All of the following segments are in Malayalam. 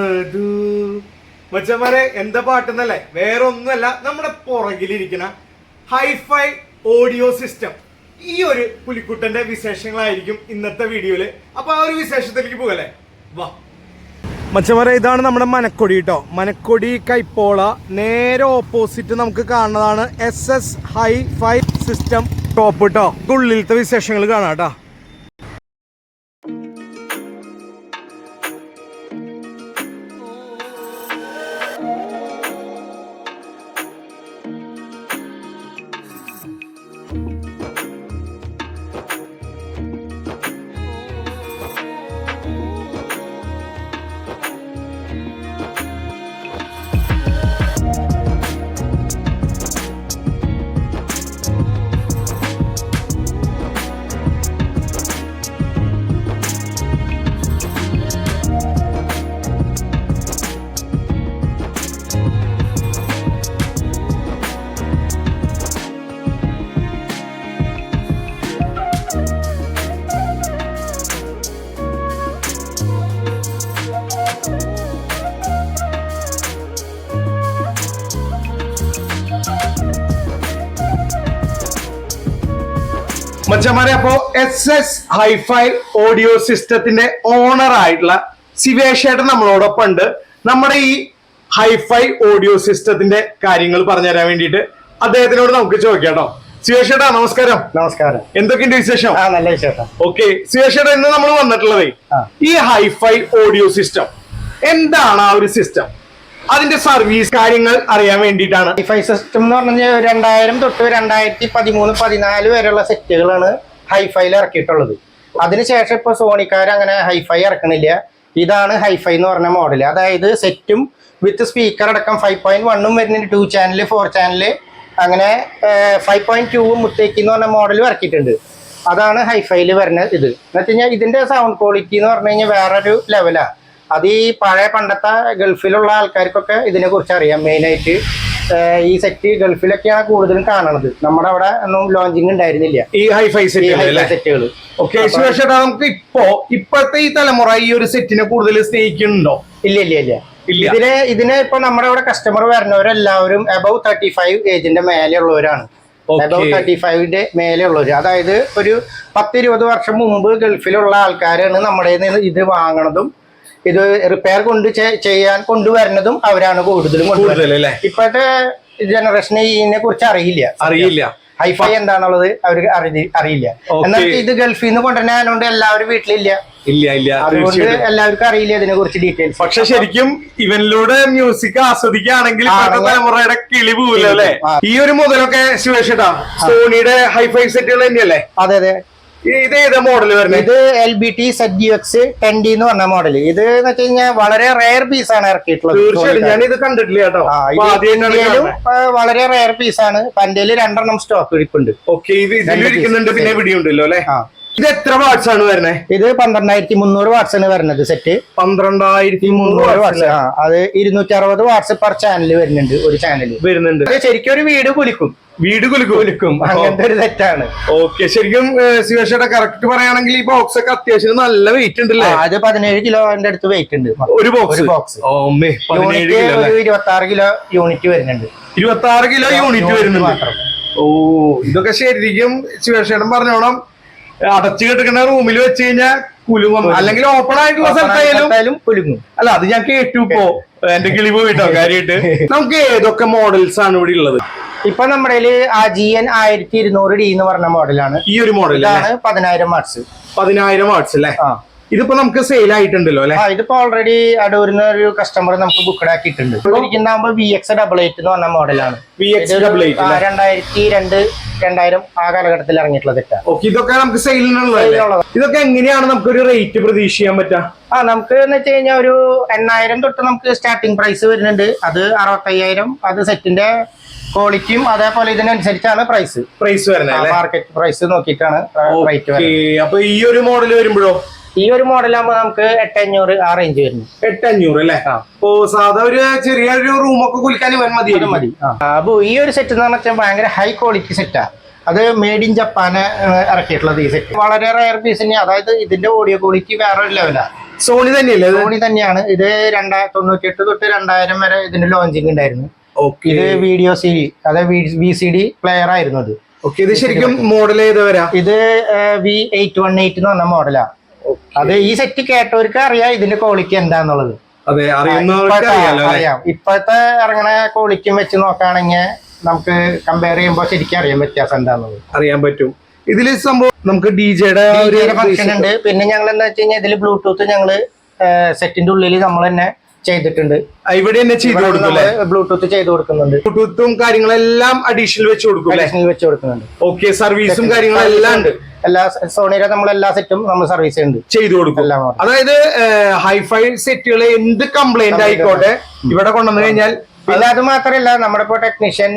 മധു മച്ചന്മാരെ എന്താ പാട്ടെന്നല്ലേ? വേറെ ഒന്നുമല്ല നമ്മുടെ പുറകിലിരിക്കുന്ന ഹൈഫൈ ഓഡിയോ സിസ്റ്റം. ഈ ഒരു പുലിക്കുട്ടന്റെ വിശേഷങ്ങളായിരിക്കും ഇന്നത്തെ വീഡിയോയിൽ. അപ്പൊ ആ ഒരു വിശേഷത്തിലേക്ക് പോകല്ലേ? വാ. മച്ചന്മാരെ ഇതാണ് നമ്മുടെ മനക്കൊടി കേട്ടോ മനക്കൊടി കൈപ്പോള നേരെ ഓപ്പോസിറ്റ് നമുക്ക് കാണുന്നതാണ് S S hi fi system top കേട്ടോ ഉള്ളിലത്തെ വിശേഷങ്ങൾ കാണാം കേട്ടോ മച്ചമാരെ അപ്പോ S S hi fi audio സിസ്റ്റത്തിന്റെ ഓണർ ആയിട്ടുള്ള ശിവേഷേട്ടൻ നമ്മളോടൊപ്പം ഉണ്ട്. നമ്മുടെ ഈ ഹൈഫൈ ഓഡിയോ സിസ്റ്റത്തിന്റെ കാര്യങ്ങൾ പറഞ്ഞുതരാൻ വേണ്ടിയിട്ട് അദ്ദേഹത്തിനോട് നമുക്ക് ചോദിക്കാം കേട്ടോ. ശിവേഷേട്ടാ നമസ്കാരം. നമസ്കാരം. എന്തൊക്കെയുണ്ട് വിശേഷം? ആ നല്ല വിശേഷം. ഓക്കെ ശിവേഷേട്ടാ ഇന്ന് നമ്മൾ വന്നിട്ടുള്ളത്. ഈ ഹൈഫൈ ഓഡിയോ സിസ്റ്റം എന്താണ് ആ ഒരു സിസ്റ്റം അതിന്റെ സർവീസ് കാര്യങ്ങൾ അറിയാൻ വേണ്ടിയിട്ടാണ്. ഹൈഫൈ സിസ്റ്റം എന്ന് പറഞ്ഞാൽ രണ്ടായിരം തൊട്ട് രണ്ടായിരത്തി പതിമൂന്ന് പതിനാല് വരെയുള്ള സെറ്റുകളാണ് ഹൈഫൈയിൽ ഇറക്കിയിട്ടുള്ളത്. അതിനുശേഷം ഇപ്പോൾ സോണിക്കാർ അങ്ങനെ ഹൈഫൈ ഇറക്കണില്ല. ഇതാണ് ഹൈഫൈ എന്ന് പറഞ്ഞ മോഡൽ അതായത് സെറ്റും വിത്ത് സ്പീക്കർ അടക്കം ഫൈവ് പോയിന്റ് വണ്ണും വരുന്നുണ്ട്. ടു ചാനൽ ഫോർ ചാനൽ അങ്ങനെ ഫൈവ് പോയിന്റ് ടൂവും മുത്തേക്ക് എന്ന് പറഞ്ഞ മോഡൽ ഇറക്കിയിട്ടുണ്ട്. അതാണ് ഹൈഫൈയിൽ വരുന്ന ഇത്. എന്ന് വെച്ച് കഴിഞ്ഞാൽ ഇതിന്റെ സൗണ്ട് ക്വാളിറ്റി എന്ന് പറഞ്ഞു കഴിഞ്ഞാൽ വേറൊരു ലെവലാണ് അത് ഈ പഴയ പണ്ടത്തെ ഗൾഫിലുള്ള ആൾക്കാർക്കൊക്കെ ഇതിനെ കുറിച്ച് അറിയാം മെയിനായിട്ട് ഈ സെറ്റ് ഗൾഫിലൊക്കെയാണ് കൂടുതലും കാണുന്നത് നമ്മുടെ അവിടെ ഒന്നും ലോഞ്ചിങ് ഉണ്ടായിരുന്നില്ല. ഈ ഹൈഫൈ സെറ്റുകൾ ഓക്കെ നമുക്ക് ഇപ്പോ ഇപ്പോഴത്തെ ഈ തലമുറ ഈ ഒരു സെറ്റിനെ കൂടുതൽ സ്നേഹിക്കുന്നുണ്ടോ? ഇല്ല ഇല്ല ഇല്ല. ഇതിനെ ഇതിന് ഇപ്പൊ നമ്മുടെ ഇവിടെ കസ്റ്റമർ വരുന്നവരെല്ലാവരും അബവ് തേർട്ടി ഫൈവ് ഏജിന്റെ മേലെയുള്ളവരാണ്. അബവ് തേർട്ടി ഫൈവിന്റെ മേലെയുള്ളവർ അതായത് ഒരു പത്തിരുപത് വർഷം മുമ്പ് ഗൾഫിലുള്ള ആൾക്കാരാണ് നമ്മുടെ ഇത് വാങ്ങണതും ഇത് റിപ്പയർ കൊണ്ട് ചെയ്യാൻ കൊണ്ടുവരുന്നതും അവരാണ് കൂടുതലും കൊണ്ടുവരുന്നത്. ഇപ്പോഴത്തെ ജനറേഷന് ഇതിനെ കുറിച്ച് അറിയില്ല. അറിയില്ല. ഹൈഫൈ എന്താണുള്ളത് അവർക്ക് അറിയില്ല. എന്നാൽ ഇത് ഗൾഫിൽ നിന്ന് കൊണ്ടുവരുന്നതുകൊണ്ട് എല്ലാവരും വീട്ടിലില്ല. ഇല്ല ഇല്ല. അതുകൊണ്ട് എല്ലാവർക്കും അറിയില്ല ഇതിനെ കുറിച്ച് ഡീറ്റെയിൽസ് പക്ഷെ ശരിക്കും ഇവനിലൂടെ മ്യൂസിക് ആസ്വദിക്കുകയാണെങ്കിൽ തലമുറയുടെ കിളി പോവില്ല അല്ലെ ഈ ഒരു മുതലൊക്കെ ശിവേഷേട്ടാ സോണിയുടെ ഹൈഫൈ സെറ്റുകൾ തന്നെയല്ലേ? അതെ അതെ. ഇത് ഏതാ മോഡൽ വരുന്നത് ഇത് L B T set G X ten D എന്ന് പറഞ്ഞ മോഡൽ ഇത് എന്ന് വെച്ച് കഴിഞ്ഞാൽ വളരെ റയർ പീസ് ആണ് ഇറക്കിയിട്ടുള്ളത് ഞാൻ ഇത് കണ്ടിട്ടില്ല കേട്ടോ. വളരെ റയർ പീസ് ആണ്. പന്റെ രണ്ടെണ്ണം സ്റ്റോക്ക് ഇരിപ്പുണ്ട്. ഓക്കെ ഇത് ഇതിലിരിക്കുന്നുണ്ട് പിന്നെ ഇവിടെ ഉണ്ടല്ലോ അല്ലെ? ഇത് എത്ര വാട്സ് ആണ് വരുന്നത് ഇത് പന്ത്രണ്ടായിരത്തി മുന്നൂറ് വാട്സ് ആണ് വരുന്നത് സെറ്റ് പന്ത്രണ്ടായിരത്തി മുന്നൂറ് വാട്സ് അത് ഇരുന്നൂറ്റി അറുപത് വാട്സ് പെർ ചാനൽ വരുന്നുണ്ട് ഒരു ചാനൽ വരുന്നുണ്ട്. ശരിക്കും ഒരു വീട് കുലിക്കും. വീട് കുലുക്കും. അങ്ങനത്തെ ഒരു തെറ്റാണ്. ഓക്കെ ശരിക്കും ശിവേഷയുടെ കറക്റ്റ് പറയുകയാണെങ്കിൽ ഈ ബോക്സ് ഒക്കെ അത്യാവശ്യം നല്ല വെയിറ്റ് ഉണ്ടല്ലേ? അത് പതിനേഴ് കിലോന്റെ അടുത്ത് വെയിറ്റ് ഉണ്ട്. ഒരു ബോക്സ് ബോക്സ് ഇരുപത്തി ആറ് കിലോ യൂണിറ്റ് വരുന്നുണ്ട്. ഇരുപത്തി ആറ് കിലോ യൂണിറ്റ് വരുന്നുണ്ട്. മാത്രം. ഓ ഇതൊക്കെ ശരിക്കും ശിവേഷേടൻ പറഞ്ഞോണം. അടച്ചു കെട്ടിക്കുന്ന റൂമിൽ വെച്ച് കഴിഞ്ഞാൽ കുലുങ്ങും. അല്ലെങ്കിൽ ഓപ്പൺ ആയിട്ടുള്ള സ്ഥലത്തായാലും കുലുങ്ങും. അല്ല അത് ഞാൻ കേട്ടു ഇപ്പോ. എന്റെ കിളി പോയിട്ടോ കാര്യമായിട്ട് നമുക്ക് ഏതൊക്കെ മോഡൽസ് ആണ് ഇവിടെ ഉള്ളത്? ഇപ്പൊ നമ്മുടെ കയ്യിൽ ആ ജി എൻ ആയിരത്തി ഇരുന്നൂറ് ഡി എന്ന് പറഞ്ഞ മോഡലാണ്. ഈ ഒരു മോഡൽ ഇതാണ് പതിനായിരം വാട്സ് പതിനായിരം വാട്സ് അല്ലേ ഇതിപ്പോ നമുക്ക് സെയിൽ ആയിട്ടുണ്ടല്ലോ അല്ലെ? ഇതിപ്പോ ഓൾറെഡി അടൂരിന്ന് ഒരു കസ്റ്റമർ നമുക്ക് ബുക്ക് ആക്കിയിട്ടുണ്ട്. ഇരിക്കുന്നാകുമ്പോ വി എക്സ് ഡബിൾ എയ്റ്റ് എന്ന് പറഞ്ഞ മോഡലാണ് വി എക്സ് ഡബിൾ എയ്റ്റ് രണ്ടായിരത്തി രണ്ട് രണ്ടായിരം ആ കാലഘട്ടത്തിൽ ഇറങ്ങിയിട്ടുള്ള സെറ്റാണ് ഓക്കെ ഇതൊക്കെ നമുക്ക് സെയിലിനുള്ളത്. ഇതൊക്കെ എങ്ങനെയാണ് നമുക്ക് ഒരു റേറ്റ് പ്രതീക്ഷിക്കാൻ പറ്റാ? ആ നമുക്ക് എന്ന് വെച്ച് കഴിഞ്ഞാൽ ഒരു എണ്ണായിരം തൊട്ട് നമുക്ക് സ്റ്റാർട്ടിംഗ് പ്രൈസ് വരുന്നുണ്ട്. അത് അറുപത്തയ്യായിരം അത് സെറ്റിന്റെ ക്വാളിറ്റിയും അതേപോലെ ഇതിനനുസരിച്ചാണ് പ്രൈസ് പ്രൈസ് വരുന്നത് മാർക്കറ്റ് പ്രൈസ് നോക്കിയിട്ടാണ് റേറ്റ് വരുന്നത്. അപ്പൊ ഈ ഒരു മോഡൽ വരുമ്പോഴോ? ഈ ഒരു മോഡലാകുമ്പോൾ നമുക്ക് എട്ടഞ്ഞൂറ് ആ റേഞ്ച് വരുന്നു. എട്ടഞ്ഞൂറ് അല്ലേ? ഓ സാധാ ഒരു ചെറിയൊരു റൂമൊക്കെ കുലിക്കാൻ മതി. മതി അപ്പൊ ഈ ഒരു സെറ്റ് എന്ന് പറഞ്ഞാൽ ഭയങ്കര ഹൈ ക്വാളിറ്റി സെറ്റാ അത് മെയ്ഡ് ഇൻ ജപ്പാന് ഇറക്കിയിട്ടുള്ളത് ഈ സെറ്റ് വളരെ റയർ പീസ് തന്നെയാണ് അതായത് ഇതിന്റെ ഓഡിയോ ക്വാളിറ്റി വേറെ ഒരു ലെവലാണ് സോണി തന്നെയല്ലേ സോണി തന്നെയാണ്. ഇത് രണ്ടായിരത്തി തൊണ്ണൂറ്റി എട്ട് തൊട്ട് രണ്ടായിരം വരെ ഇതിന്റെ ലോഞ്ചിങ് ഉണ്ടായിരുന്നു. ഇത് വീഡിയോ സി ഡി അതായത് വി സി ഡി പ്ലെയർ ആയിരുന്നു അത്. ഓക്കെ ഇത് ശരിക്കും മോഡൽ ചെയ്ത് വരാ ഇത് വി എയ്റ്റ് വൺ എയ്റ്റ് എന്ന് പറഞ്ഞ മോഡലാ അത് ഈ സെറ്റ് കേട്ടവർക്ക് അറിയാം ഇതിന്റെ ക്വാളിറ്റി എന്താന്നുള്ളത്. അതെ അറിയുന്നവർക്ക് ഇപ്പോഴത്തെ- അറിയാലോ അറിയാം. ഇപ്പോഴത്തെ ഇറങ്ങണ ക്വാളിറ്റിയും വെച്ച് നോക്കുകയാണെങ്കിൽ നമുക്ക് കമ്പയർ ചെയ്യുമ്പോൾ ശരിക്കും അറിയാൻ വ്യത്യാസം എന്താന്നുള്ളത്. അറിയാൻ പറ്റും. ഇതിൽ സംഭവം നമുക്ക് ഡിജെയുടെ ഒരു ഫംഗ്ഷൻ ഉണ്ട്. പിന്നെ ഞങ്ങൾ എന്താ വെച്ച് കഴിഞ്ഞാൽ ഇതിൽ ബ്ലൂടൂത്ത് ഞങ്ങൾ സെറ്റിന്റെ ഉള്ളിൽ നമ്മൾ തന്നെ ചെയ്തിട്ടുണ്ട്. ഇവിടെ തന്നെ ചെയ്ത് കൊടുക്കും ബ്ലൂടൂത്ത് ചെയ്ത് കൊടുക്കുന്നുണ്ട്. ബ്ലൂടൂത്തും കാര്യങ്ങളെല്ലാം അഡീഷണൽ വെച്ച് കൊടുക്കും അഡീഷണൽ വെച്ച് കൊടുക്കുന്നുണ്ട്. ഓക്കെ സർവീസും കാര്യങ്ങളെല്ലാം ഉണ്ട്. എല്ലാ സോണിയുടെ നമ്മൾ എല്ലാ സെറ്റും നമ്മൾ സർവീസ് ചെയ്യുന്നുണ്ട്. ചെയ്തു കൊടുക്കും. അതായത് ഹൈഫൈ സെറ്റുകൾ എന്ത് കംപ്ലൈന്റ് ആയിക്കോട്ടെ ഇവിടെ കൊണ്ടുവന്നു കഴിഞ്ഞാൽ പിന്നെ അത് മാത്രമല്ല നമ്മുടെ ഇപ്പൊ ടെക്നീഷ്യൻ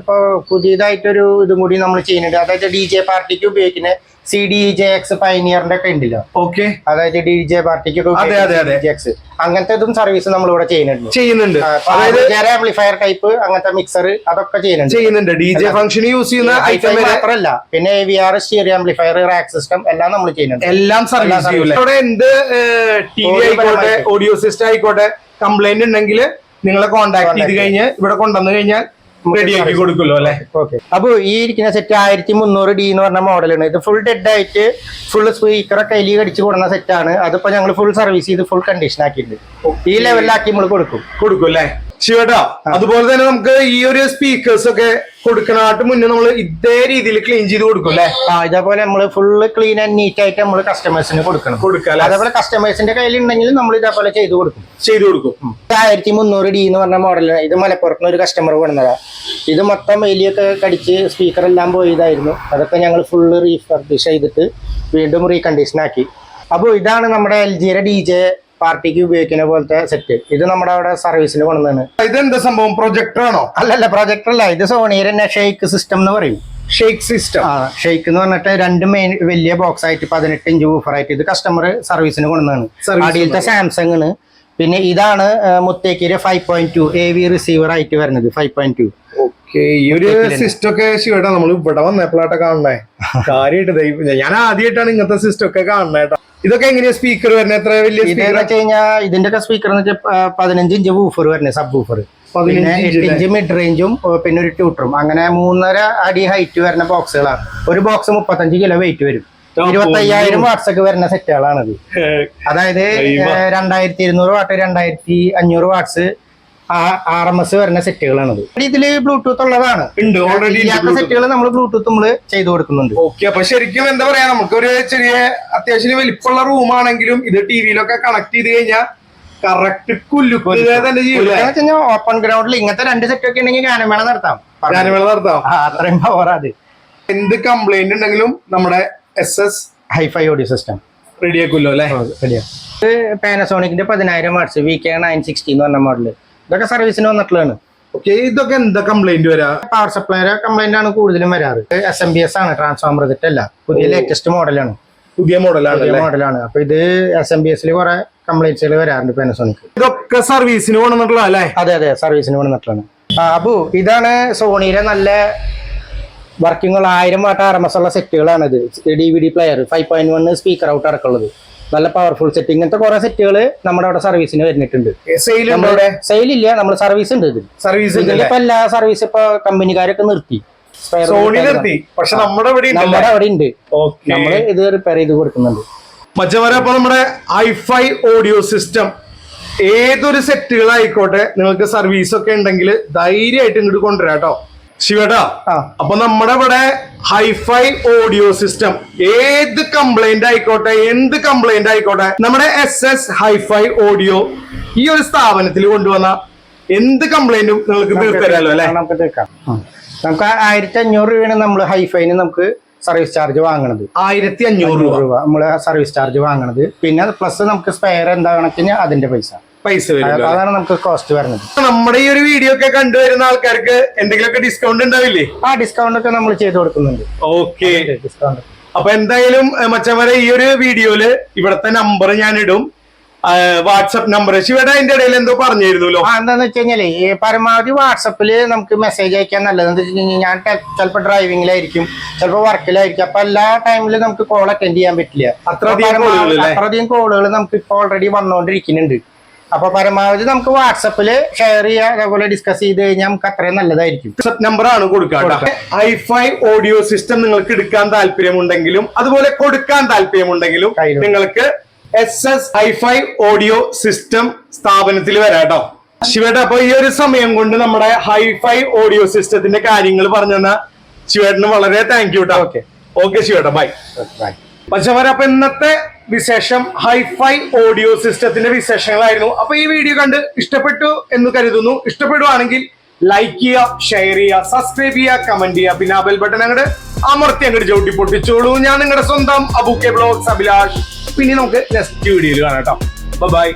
ഇപ്പൊ പുതിയതായിട്ടൊരു ഇതും കൂടി നമ്മൾ ചെയ്യുന്നുണ്ട്. അതായത് ഡി ജെ പാർട്ടിക്ക് ഉപയോഗിക്കുന്ന സി ഡി ജെ എക്സ് പൈനിയറിന്റെ ഒക്കെ ഉണ്ടല്ലോ. ഓക്കെ. അതായത് ഡി ജെ പാർട്ടിക്ക് അങ്ങനത്തെ ഇതും സർവീസ് നമ്മൾ ഇവിടെ ചെയ്യുന്നുണ്ട്. ചെയ്യുന്നുണ്ട്. അതായത് ആംപ്ലിഫയർ ടൈപ്പ് അങ്ങനത്തെ മിക്സർ അതൊക്കെ ചെയ്യുന്നുണ്ട്. ചെയ്യുന്നുണ്ട്. ഡി ജെ ഫംഗ്ഷൻ യൂസ് ചെയ്യുന്ന ഐറ്റം മാത്രമല്ല പിന്നെ A V R stereo amplifier rack system എല്ലാം നമ്മൾ ചെയ്യുന്നുണ്ട്. എല്ലാം സർവീസ് എന്ത് ടി വി ആയിക്കോട്ടെ ഓഡിയോ സിസ്റ്റം ആയിക്കോട്ടെ കംപ്ലൈന്റ് ഉണ്ടെങ്കിൽ നിങ്ങളെ കോൺടാക്ട് ചെയ്ത് കഴിഞ്ഞ് ഇവിടെ കൊണ്ടുവന്നു കഴിഞ്ഞാൽ റെഡിയാക്കി കൊടുക്കുമല്ലോ അല്ലെ? ഓക്കെ. അപ്പൊ ഈ ഇരിക്കുന്ന സെറ്റ് ആയിരത്തി മുന്നൂറ് ഡി എന്ന് പറഞ്ഞ മോഡലാണ് ഇത് ഫുൾ ഡെഡ് ആയിട്ട് ഫുൾ സ്പീക്കറൊക്കെ കൈലി കടിച്ചു കൊടുക്കുന്ന സെറ്റാണ് അതിപ്പോ ഞങ്ങൾ ഫുൾ സർവീസ് ചെയ്ത് ഫുൾ കണ്ടീഷൻ ആക്കിയിട്ടുണ്ട്. ഈ ലെവലിലാക്കി നമ്മൾ കൊടുക്കും. കൊടുക്കും അല്ലെ? ശിവട്ടോ അതുപോലെ തന്നെ നമുക്ക് ഈ ഒരു സ്പീക്കേഴ്സ് ഒക്കെ കൊടുക്കണാട്ട് മുന്നേ നമ്മൾ ഇതേ രീതിയിൽ ക്ലീൻ ചെയ്ത് കൊടുക്കും അല്ലെ? ആ ഇതേപോലെ നമ്മൾ ഫുള്ള് ക്ലീൻ ആൻഡ് നീറ്റ് ആയിട്ട് നമ്മൾ കസ്റ്റമേഴ്സിന് കൊടുക്കണം. കൊടുക്കാം അതേപോലെ കസ്റ്റമേഴ്സിന്റെ കയ്യിൽ ഉണ്ടെങ്കിൽ നമ്മൾ ഇതേപോലെ ചെയ്ത് കൊടുക്കും. ചെയ്ത് കൊടുക്കും. ആയിരത്തി മുന്നൂറ് ഡി എന്ന് പറഞ്ഞ മോഡൽ ഇത് മലപ്പുറത്തുനിന്ന് ഒരു കസ്റ്റമർ കൊണ്ടുവന്നതാ. ഇത് മൊത്തം എലിയൊക്കെ കടിച്ച് സ്പീക്കർ എല്ലാം പോയതായിരുന്നു. അതൊക്കെ ഞങ്ങൾ ഫുള്ള് റീഫർബിഷ് ചെയ്തിട്ട് വീണ്ടും റീകണ്ടീഷൻ ആക്കി. അപ്പോൾ ഇതാണ് നമ്മുടെ എൽ ജിയുടെ ഡി ജെ പാർട്ടിക്ക് ഉപയോഗിക്കുന്ന പോലത്തെ സെറ്റ് ഇത് നമ്മുടെ അവിടെ സർവീസിന് കൊണ്ടുവന്നാണ് ഇതെന്താ സംഭവം? പ്രൊജക്ടർ ആണോ? അല്ലല്ല പ്രൊജക്ടർ അല്ല. ഇത് സോണിയുടെ തന്നെ ഷെയ്ക്ക് സിസ്റ്റം എന്ന് പറയും. ഷെയ്ക്ക് സിസ്റ്റം ആ ഷെയ്ക്ക് എന്ന് പറഞ്ഞിട്ട് രണ്ട് മെയിൻ വലിയ ബോക്സ് ആയിട്ട് പതിനെട്ട് ഇഞ്ച് ആയിട്ട് ഇത് കസ്റ്റമർ സർവീസിന് കൊണ്ടുവന്നാണ് അടിയിലത്തെ സാംസങ് ആണ് പിന്നെ ഇതാണ് മുത്തേക്കിന്റെ five point two A V receiver ആയിട്ട് വരുന്നത് ഫൈവ് പോയിന്റ് ടു ഓക്കെ ഈ ഒരു സിസ്റ്റം ഒക്കെ ശിവട്ടാ നമ്മൾ ഇവിടെ വന്നപ്പോഴാട്ടെ കാണണേ കാര്യമായിട്ട് ഞാൻ ആദ്യമായിട്ടാണ് ഇങ്ങനത്തെ സിസ്റ്റം ഒക്കെ കാണണേ ഇതൊക്കെ എങ്ങനെയാ സ്പീക്കർ വരുന്നത് എത്ര വലിയ സ്പീക്കർ വെച്ച് കഴിഞ്ഞാൽ ഇതിന്റെ ഒക്കെ സ്പീക്കർ എന്ന് വെച്ചാൽ പതിനഞ്ച് ഇഞ്ച് വൂഫർ വരുന്നത് സബ് വൂഫർ പിന്നെ എട്ട് ഇഞ്ച് മിഡ് റേഞ്ചും പിന്നെ ഒരു ട്യൂട്ടറും അങ്ങനെ മൂന്നര അടി ഹൈറ്റ് വരുന്ന ബോക്സുകളാണ് ഒരു ബോക്സ് മുപ്പത്തഞ്ച് കിലോ വെയിറ്റ് വരും. ഇരുപത്തി അയ്യായിരം വാട്ട്സ് ഒക്കെ വരുന്ന സെറ്റുകളാണത് അതായത്. രണ്ടായിരത്തി ഇരുന്നൂറ് വാട്ട് രണ്ടായിരത്തി അഞ്ഞൂറ് വാട്ട്സ് ആർ എം എസ് വരുന്ന സെറ്റുകളാണ് ഇതിൽ ബ്ലൂടൂത്ത് ഉള്ളതാണ്. ഉണ്ട് ഓൾറെഡി സെറ്റുകൾ നമ്മൾ ബ്ലൂടൂത്ത് നമ്മൾ ചെയ്തു കൊടുക്കുന്നുണ്ട്. ഓക്കെ അപ്പൊ ശരിക്കും എന്താ പറയാ നമുക്കൊരു ചെറിയ അത്യാവശ്യം വലിപ്പമുള്ള റൂമാണെങ്കിലും ഇത് ടിവിയിലൊക്കെ കണക്ട് ചെയ്ത് കഴിഞ്ഞാൽ കറക്റ്റ് ചെയ്യൂലേ ഓപ്പൺ ഗ്രൗണ്ടിൽ ഇങ്ങനത്തെ രണ്ട് സെറ്റ് ഒക്കെ ഉണ്ടെങ്കിൽ ഗാനമേള നടത്താം. ഗാനമേള നടത്താം. ആ, അത്രയും പവർ അത്. എന്ത് കംപ്ലൈന്റ് ഉണ്ടെങ്കിലും നമ്മുടെ S S hi fi audio system റെഡിയാക്കുമല്ലോ അല്ലെ? റെഡിയാ പാനസോണിക്കിന്റെ പതിനായിരം watts V K nine sixty എന്ന് പറഞ്ഞ മോഡൽ ഇതൊക്കെ സർവീസിന് വന്നിട്ടുള്ളതാണ്. ഓക്കെ ഇതൊക്കെ എന്താ കംപ്ലൈന്റ് വരാ? പവർ സപ്ലൈയുടെ കംപ്ലൈന്റ് ആണ് കൂടുതലും വരാറ്. എസ് എം ബി എസ് ആണ് ട്രാൻസ്ഫോമർ ഇതിട്ടല്ല. പുതിയ ലേറ്റസ്റ്റ് മോഡലാണ് പുതിയ മോഡലാണ് പുതിയ മോഡലാണ് അപ്പൊ ഇത് എസ് എം ബി എസിൽ കുറെ കംപ്ലൈന്റ്സുകൾ വരാറുണ്ട് പാനസോണിക് ഇതൊക്കെ സർവീസിന് കൊണ്ടുവന്നിട്ടുള്ള അല്ലേ? അതെ അതെ സർവീസിന് വന്നിട്ടുള്ളതാണ് ആ അബു ഇതാണ് സോണിയിലെ നല്ല വർക്കിംഗ് ഉള്ള ആയിരം വാട്ട് ആർ എം എസ് ഉള്ള സെറ്റുകളാണ് ഇത് D V D player five point one speaker out അടക്കമുള്ളത് നല്ല പവർഫുൾ സെറ്റ് ഇങ്ങനത്തെ കുറെ സെറ്റുകൾ നമ്മുടെ അവിടെ സർവീസിന് വരുന്നിട്ടുണ്ട്. സെയിൽ ഇല്ല നമ്മൾ സർവീസ് ഉണ്ട് ഇതിൽ സർവീസ് ഇപ്പൊ എല്ലാ സർവീസ് ഇപ്പൊ കമ്പനിക്കാരൊക്കെ നിർത്തി. സോണി നിർത്തി. പക്ഷെ നമ്മുടെ ഇവിടെ നമ്മുടെ അവിടെ ഉണ്ട് നമ്മൾ ഇത് റിപ്പയർ ചെയ്ത് കൊടുക്കുന്നുണ്ട്. മച്ചവരെ അപ്പൊ നമ്മുടെ ഐഫൈ ഓഡിയോ സിസ്റ്റം ഏതൊരു സെറ്റുകളായിക്കോട്ടെ നിങ്ങൾക്ക് സർവീസ് ഒക്കെ ഉണ്ടെങ്കിൽ ധൈര്യമായിട്ട് ഇങ്ങോട്ട് കൊണ്ടുവരാം കേട്ടോ. ശിവേട്ടാ അപ്പൊ നമ്മുടെ ഇവിടെ ഹൈഫൈ ഓഡിയോ സിസ്റ്റം ഏത് കംപ്ലൈന്റ് ആയിക്കോട്ടെ എന്ത് കംപ്ലൈന്റ് ആയിക്കോട്ടെ നമ്മുടെ എസ് എസ് ഹൈഫൈ ഓഡിയോ ഈ ഒരു സ്ഥാപനത്തിൽ കൊണ്ടുവന്ന എന്ത് കംപ്ലൈന്റും നിങ്ങൾക്ക് തീർത്തരാലോ അല്ലെ? നമുക്ക് തീർക്കാം. നമുക്ക് ആയിരത്തി അഞ്ഞൂറ് രൂപയാണ് നമ്മൾ ഹൈഫൈന് നമുക്ക് സർവീസ് ചാർജ് വാങ്ങണത്. ആയിരത്തി അഞ്ഞൂറ് രൂപ. രൂപ നമ്മൾ സർവീസ് ചാർജ് വാങ്ങണത്. പിന്നെ പ്ലസ് നമുക്ക് സ്പെയർ എന്താ കണക്കിന് അതിന്റെ പൈസ. പൈസ വരും അതാണ് നമുക്ക് കോസ്റ്റ് വരുന്നത്. നമ്മുടെ ഈ ഒരു വീഡിയോ ഒക്കെ കണ്ടുവരുന്ന ആൾക്കാർക്ക് എന്തെങ്കിലുമൊക്കെ ഡിസ്കൗണ്ട് ഉണ്ടാവില്ലേ? ആ ഡിസ്കൗണ്ട് ഒക്കെ നമ്മൾ ചെയ്ത് കൊടുക്കുന്നുണ്ട്. ഓക്കെ ഡിസ്കൗണ്ട് അപ്പൊ എന്തായാലും മച്ചവരെ ഈ ഒരു വീഡിയോയിൽ ഇവിടത്തെ നമ്പർ ഞാൻ ഇടും വാട്സപ്പ് നമ്പർ ശിവയുടെ അതിന്റെ ഇടയിൽ എന്തോ പറഞ്ഞിരുന്നല്ലോ. എന്താന്ന് വെച്ച് കഴിഞ്ഞാൽ പരമാവധി വാട്സപ്പിൽ നമുക്ക് മെസ്സേജ് അയക്കാൻ നല്ലത് എന്താ വെച്ച് ഞാൻ ചിലപ്പോൾ ഡ്രൈവിംഗിലായിരിക്കും ചിലപ്പോൾ വർക്കിലായിരിക്കും അപ്പൊ എല്ലാ ടൈമിലും നമുക്ക് കോൾ അറ്റൻഡ് ചെയ്യാൻ പറ്റില്ല. അത്രയധികം കോളുകൾ നമുക്ക് ഇപ്പൊ ഓൾറെഡി വന്നുകൊണ്ടിരിക്കുന്നുണ്ട് അപ്പൊ പരമാവധി നമുക്ക് വാട്സപ്പിൽ ഷെയർ ചെയ്യുക അതേപോലെ ഡിസ്കസ് ചെയ്ത് കഴിഞ്ഞാൽ നമുക്ക് അത്രയും നല്ലതായിരിക്കും. വാട്സപ്പ് നമ്പർ ആണ് കൊടുക്കുക ഹൈഫൈ ഓഡിയോ സിസ്റ്റം നിങ്ങൾക്ക് എടുക്കാൻ താല്പര്യമുണ്ടെങ്കിലും അതുപോലെ കൊടുക്കാൻ താല്പര്യമുണ്ടെങ്കിലും നിങ്ങൾക്ക് S S hi fi audio system സ്ഥാപനത്തിൽ വരാട്ടോ കേട്ടോ. ശിവേട്ട അപ്പൊ ഈ ഒരു സമയം കൊണ്ട് നമ്മുടെ ഹൈഫൈ ഓഡിയോ സിസ്റ്റത്തിന്റെ കാര്യങ്ങൾ പറഞ്ഞു തന്ന ശിവേട്ടന് വളരെ താങ്ക് യു കേട്ടോ ഓക്കെ ഓക്കെ ശിവേട്ട ബൈ ബൈ പക്ഷെ അപ്പൊ ഇന്നത്തെ വിശേഷം ഹൈഫൈ ഓഡിയോ സിസ്റ്റത്തിന്റെ വിശേഷങ്ങളായിരുന്നു. അപ്പൊ ഈ വീഡിയോ കണ്ട് ഇഷ്ടപ്പെട്ടു എന്ന് കരുതുന്നു. ഇഷ്ടപ്പെടുവാണെങ്കിൽ ലൈക്ക് ചെയ്യുക ഷെയർ ചെയ്യുക സബ്സ്ക്രൈബ് ചെയ്യുക കമന്റ് ചെയ്യുക. പിന്നെ ബെൽ ബട്ടൺ അങ്ങോട്ട് അമർത്തി അങ്ങോട്ട് ചവിട്ടി പൊട്ടിച്ചോളൂ ഞാൻ നിങ്ങളുടെ സ്വന്തം അബുക്കെ ബ്ലോഗ് അഭിലാഷ്. പിന്നെ നമുക്ക് നെക്സ്റ്റ് വീഡിയോയിൽ കാണാം കേട്ടോ. ബൈ